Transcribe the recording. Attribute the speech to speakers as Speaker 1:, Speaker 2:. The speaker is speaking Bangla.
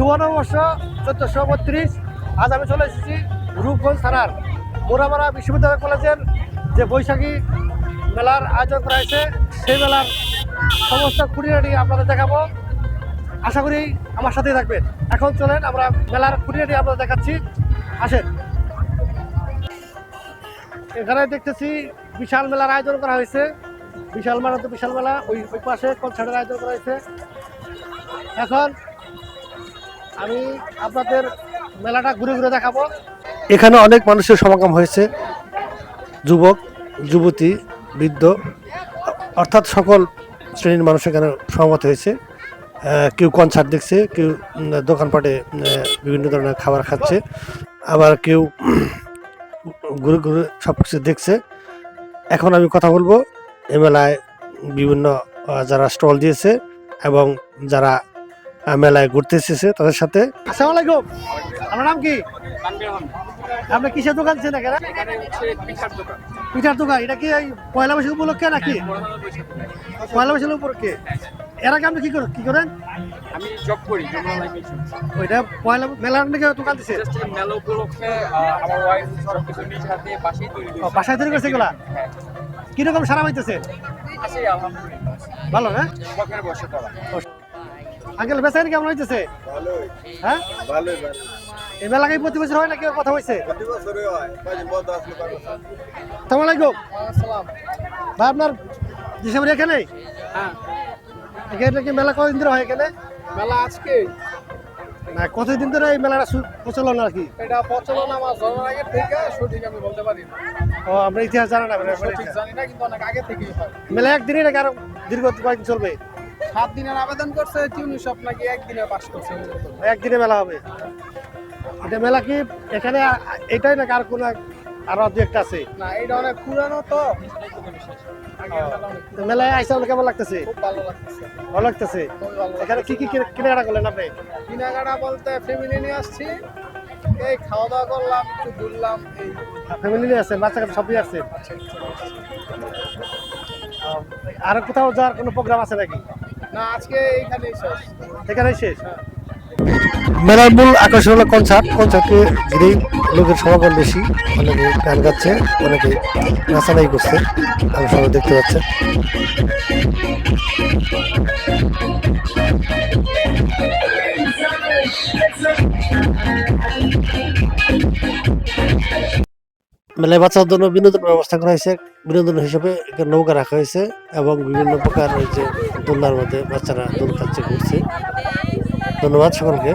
Speaker 1: সুবর্ণবর্ষ চোদ্দশো বত্রিশ। আজ আমি চলে এসেছি রূপগঞ্জ থানার মোরামারা বিশ্ববিদ্যালয় কলেজের যে বৈশাখী মেলার আয়োজন করা হয়েছে, সেই মেলার সমস্ত খুঁটিনাটি আপনাদের দেখাবো। আশা করি আমার সাথেই থাকবেন। এখন চলেন, আমরা মেলার খুঁটিনাটি আপনাদের দেখাচ্ছি। আসেন। এখানে দেখতেছি বিশাল মেলার আয়োজন করা হয়েছে। বিশাল মেলা তো বিশাল মেলা, ওই ওই পাশে কনসার্টের আয়োজন করা হয়েছে। এখন আমি আপনাদের মেলাটা ঘুরে ঘুরে দেখাবো। এখানে অনেক মানুষের সমাগম হয়েছে। যুবক, যুবতী, বৃদ্ধ, অর্থাৎ সকল শ্রেণির মানুষ এখানে সমবেত হয়েছে। কেউ কনসার্ট দেখছে, কেউ দোকানপাটে বিভিন্ন ধরনের খাবার খাচ্ছে। আবার কেউ ঘুরে ঘুরে সব কিছু দেখছে। এখন আমি কথা বলব। এ মেলায় বিভিন্ন যারা স্টল দিয়েছে এবং যারা মেলায় ঘুরতে এসেছে তাদের সাথে। আসসালামু আলাইকুম। আপনার নাম কি? আপনি কিসের দোকান ছিলেন এখানে?
Speaker 2: এখানে পিঠার দোকান।
Speaker 1: এটা কি এই পয়লা বৈশাখ উপলক্ষে নাকি? পয়লা বৈশাখ উপলক্ষে। এর আগে আপনি কি করেন কি করেন?
Speaker 2: আমি জব করি
Speaker 1: ওইটা পয়লা মেলার নাকি দোকান দিছে?
Speaker 2: মেলা উপলক্ষে আমার ওয়াইফ নিজ হাতে বাসায় তৈরি
Speaker 1: বাসায় তৈরি করছে এগুলা?
Speaker 2: হ্যাঁ।
Speaker 1: কীরকম সারা পাইতেছে ভালো হ্যাঁ?
Speaker 2: বসে করা।
Speaker 1: আঙ্কেল বেচারি কেমন হইতেছে? হ্যাঁ? এই প্রতি বছর হয় কথা হয়েছে
Speaker 3: হয়।
Speaker 1: আলাইকুম। ভাই আপনার ডিসেম্বর এখানে?
Speaker 2: হ্যাঁ।
Speaker 1: এখানে কি মেলা কতদিন ধরে হয় এখানে?
Speaker 2: মেলা আজকে।
Speaker 1: না কতদিন ধরে এই মেলাটা সু- প্রচলন আর কি?
Speaker 2: এটা প্রচলন আমার জন্মের আগে থেকে সঠিক আমি বলতে পারি
Speaker 1: ও আমরা ইতিহাস জানা না
Speaker 2: জানি না কিন্তু অনেক আগে থেকেই
Speaker 1: মেলা একদিনই নাকি আরও দীর্ঘ কয়েকদিন চলবে?
Speaker 2: সাত দিনের আবেদন করছে টিউনি সব নাকি একদিনে পাস করছে
Speaker 1: একদিনে মেলা হবে। এটা মেলা কি এখানে এটাই নাকি আর কোনো আরও দু একটা আছে?
Speaker 2: না এটা অনেক পুরানো তো।
Speaker 1: মেলায় আইসা কেমন লাগতেছে?
Speaker 2: খুব ভালো লাগতেছে।
Speaker 1: ভালো লাগতেছে। এখানে কি কি কেনাকাটা করলেন আপনি?
Speaker 2: কেনাকাটা বলতে ফ্যামিলি নিয়ে আসছি। এই খাওয়া দাওয়া করলাম একটু ঘুরলাম এই।
Speaker 1: ফ্যামিলি নিয়ে আসছেন বাচ্চা কাচ্চা সবই আসছেন? আর কোথাও যাওয়ার কোনো প্রোগ্রাম আছে নাকি?
Speaker 2: না আজকে এইখানেই শেষ।
Speaker 1: এখানেই শেষ? মেলার মূল আকর্ষণ হলো কনসার্ট। কনসার্টকে ঘিরেই লোকের সমাগম বেশি অনেকে গান গাচ্ছে অনেকে নাচানাই করছে আমি সবাই দেখতে পাচ্ছেন মেলায় বাচ্চার জন্য বিনোদন ব্যবস্থা করা হয়েছে। বিনোদন হিসেবে নৌকা রাখা হয়েছে এবং বিভিন্ন প্রকার ওই যে দোলনার মধ্যে বাচ্চারা দোল খাচ্ছে, ঘুরছে। ধন্যবাদ সকলকে।